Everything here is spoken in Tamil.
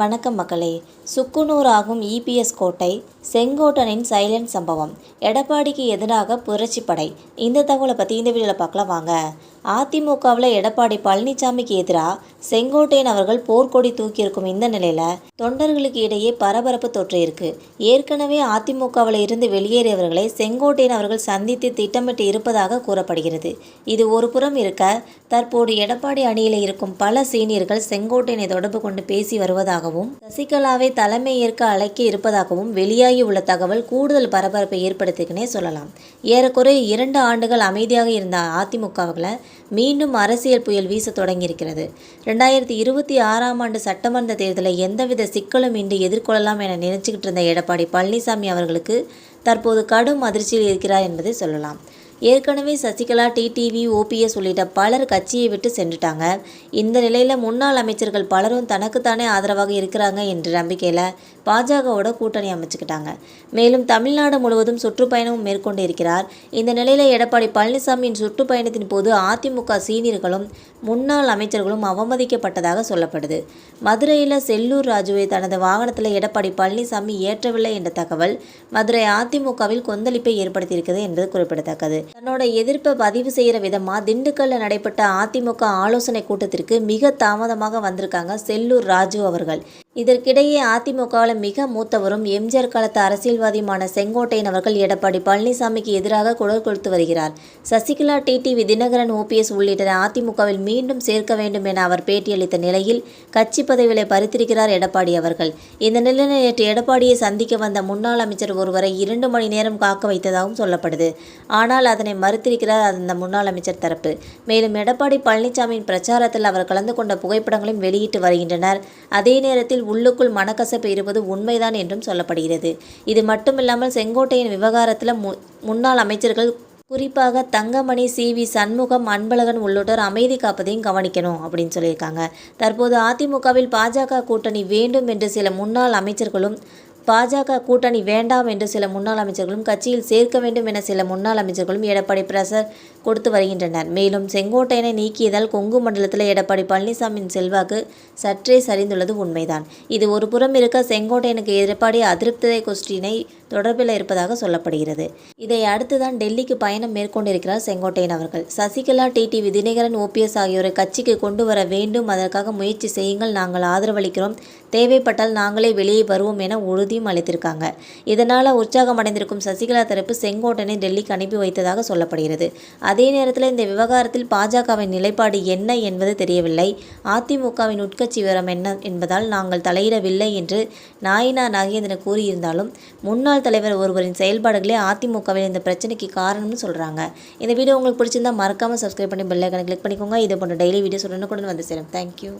வணக்கம் மக்களே. சுக்குநூறாகும் இபிஎஸ் கோட்டை செங்கோட்டனின் சைலண்ட் சம்பவம் எடப்பாடிக்கு எதிராக புரட்சிப்படை இந்த தகவலை பற்றி இந்த வீடியோவில் பார்க்கலாம் வாங்க. அதிமுகவில் எடப்பாடி பழனிசாமிக்கு எதிராக செங்கோட்டையன் அவர்கள் போர்க்கொடி தூக்கியிருக்கும் இந்த நிலையில் தொண்டர்களுக்கு இடையே பரபரப்பு தொற்றியிருக்கு ஏற்கனவே அதிமுகவில் இருந்து வெளியேறியவர்களை செங்கோட்டையன் அவர்கள் சந்தித்து திட்டமிட்டு இருப்பதாக கூறப்படுகிறது. இது ஒரு புறம் இருக்க தற்போது எடப்பாடி அணியில் இருக்கும் பல சீனியர்கள் செங்கோட்டையனை தொடர்பு கொண்டு பேசி வருவதாக இருப்பதாகவும் சசிகலாவை தலைமை ஏற்க அழைக்க இருப்பதாகவும் வெளியாகி உள்ள தகவல் கூடுதல் பரபரப்பை ஏற்படுத்திக்கினே சொல்லலாம். ஏறக்குறைய இரண்டு ஆண்டுகள் அமைதியாக இருந்த அதிமுகவில் மீண்டும் அரசியல் புயல் வீச தொடங்கியிருக்கிறது. ரெண்டாயிரத்தி இருபத்தி ஆறாம் ஆண்டு சட்டமன்ற தேர்தலை எந்தவித சிக்கலும் இன்றி எதிர்கொள்ளலாம் என நினைச்சுக்கிட்டு இருந்த எடப்பாடி பழனிசாமி அவர்களுக்கு தற்போது கடும் அதிர்ச்சியில் இருக்கிறார் என்பதை சொல்லலாம். ஏற்கனவே சசிகலா டிடிவி ஓபிஎஸ் உள்ளிட்ட பலர் கட்சியை விட்டு சென்றுட்டாங்க. இந்த நிலையில் முன்னாள் அமைச்சர்கள் பலரும் தனக்குத்தானே ஆதரவாக இருக்கிறாங்க என்ற நம்பிக்கையில் பாஜகவோட கூட்டணி அமைச்சுக்கிட்டாங்க. மேலும் தமிழ்நாடு முழுவதும் சுற்றுப்பயணமும் மேற்கொண்டு இருக்கிறார். இந்த நிலையில் எடப்பாடி பழனிசாமியின் சுற்றுப்பயணத்தின் போது அதிமுக சீனியர்களும் முன்னாள் அமைச்சர்களும் அவமதிக்கப்பட்டதாக சொல்லப்படுது. மதுரையில் செல்லூர் ராஜுவை தனது வாகனத்தில் எடப்பாடி பழனிசாமி ஏற்றவில்லை என்ற தகவல் மதுரை அதிமுகவில் கொந்தளிப்பை ஏற்படுத்தியிருக்கிறது என்பது குறிப்பிடத்தக்கது. தன்னோட எதிர்ப்பை பதிவு செய்கிற விதமாக திண்டுக்கல்ல நடைபெற்ற அதிமுக ஆலோசனை கூட்டத்திற்கு மிக தாமதமாக வந்திருக்காங்க செல்லூர் ராஜு அவர்கள். இதற்கிடையே அதிமுகவில் மிக மூத்தவரும் எம்ஜிஆர் காலத்து அரசியல்வாதியுமான செங்கோட்டையன் அவர்கள் எடப்பாடி பழனிசாமிக்கு எதிராக குரல் கொடுத்து வருகிறார். சசிகலா டிடிவி தினகரன் ஓபிஎஸ் உள்ளிட்ட அதிமுகவில் மீண்டும் சேர்க்க வேண்டும் என அவர் பேட்டியளித்த நிலையில் கட்சி பதவிகளை பறித்திருக்கிறார் எடப்பாடி அவர்கள். இந்த நிலையில் நேற்று எடப்பாடியை சந்திக்க வந்த முன்னாள் அமைச்சர் ஒருவரை இரண்டு மணி நேரம் காக்க வைத்ததாகவும் சொல்லப்படுது. ஆனால் அதனை மறுத்திருக்கிறார் அந்த முன்னாள் அமைச்சர் தரப்பு. மேலும் எடப்பாடி பழனிசாமியின் பிரச்சாரத்தில் அவர் கலந்து கொண்ட புகைப்படங்களையும் வெளியிட்டு வருகின்றனர். அதே நேரத்தில் உள்ளுக்குள் மனக்கசப்பு இருப்பது உண்மைதான் என்றும் சொல்லப்படுகிறது. இது மட்டுமில்லாமல் செங்கோட்டையின் விவகாரத்தில் மு முன்னாள் அமைச்சர்கள் குறிப்பாக தங்கமணி சி. வி. சண்முகம் அன்பழகன் உள்ளிட்டோர் அமைதி காப்பதையும் கவனிக்கணும் அப்படின்னு சொல்லியிருக்காங்க. தற்போது அதிமுகவில் பாஜக கூட்டணி வேண்டும் என்று சில முன்னாள் அமைச்சர்களும் பாஜக கூட்டணி வேண்டாம் என்று சில முன்னாள் அமைச்சர்களும் கட்சியில் சேர்க்க வேண்டும் என சில முன்னாள் அமைச்சர்களும் எடப்பாடி பிரசர் கொடுத்து வருகின்றனர். மேலும் செங்கோட்டையனை நீக்கியதால் கொங்கு மண்டலத்தில் எடப்பாடி பழனிசாமியின் செல்வாக்கு சற்றே சரிந்துள்ளது உண்மைதான். இது ஒரு புறம் இருக்க செங்கோட்டையனுக்கு எடப்பாடி அதிருப்தி கொஸ்டினை தொடர்பில் இருப்பதாக சொல்லப்படுகிறது. இதை அடுத்துதான் டெல்லிக்கு பயணம் மேற்கொண்டிருக்கிறார் செங்கோட்டையன் அவர்கள். சசிகலா டிடிவி தினகரன் ஓபிஎஸ் ஆகியோரை கட்சிக்கு கொண்டு வர வேண்டும். அதற்காக முயற்சி செய்யுங்கள். நாங்கள் ஆதரவளிக்கிறோம். தேவைப்பட்டால் நாங்களே வெளியே வருவோம் என உறுதி உறுதியும் அளித்திருக்காங்க. இதனால் உற்சாகம் அடைந்திருக்கும் சசிகலா தரப்பு செங்கோட்டனை டெல்லிக்கு அனுப்பி வைத்ததாக சொல்லப்படுகிறது. அதே நேரத்தில் இந்த விவகாரத்தில் பாஜகவின் நிலைப்பாடு என்ன என்பது தெரியவில்லை. அதிமுகவின் உட்கட்சி விவரம் என்ன என்பதால் நாங்கள் தலையிடவில்லை என்று நாயினா நாகேந்திரன் கூறியிருந்தாலும் முன்னாள் தலைவர் ஒருவரின் செயல்பாடுகளே அதிமுகவில் இந்த பிரச்சனைக்கு காரணம்னு சொல்கிறாங்க இந்த வீடியோ உங்களுக்கு பிடிச்சிருந்தா மறக்காமல் சப்ஸ்கிரைப் பண்ணி பெல்லைக்கனை கிளிக் பண்ணிக்கோங்க. இது போன்ற டெய்லி வீடியோஸ் உடனுக்குடன் வந்து சேரும். தேங்க்யூ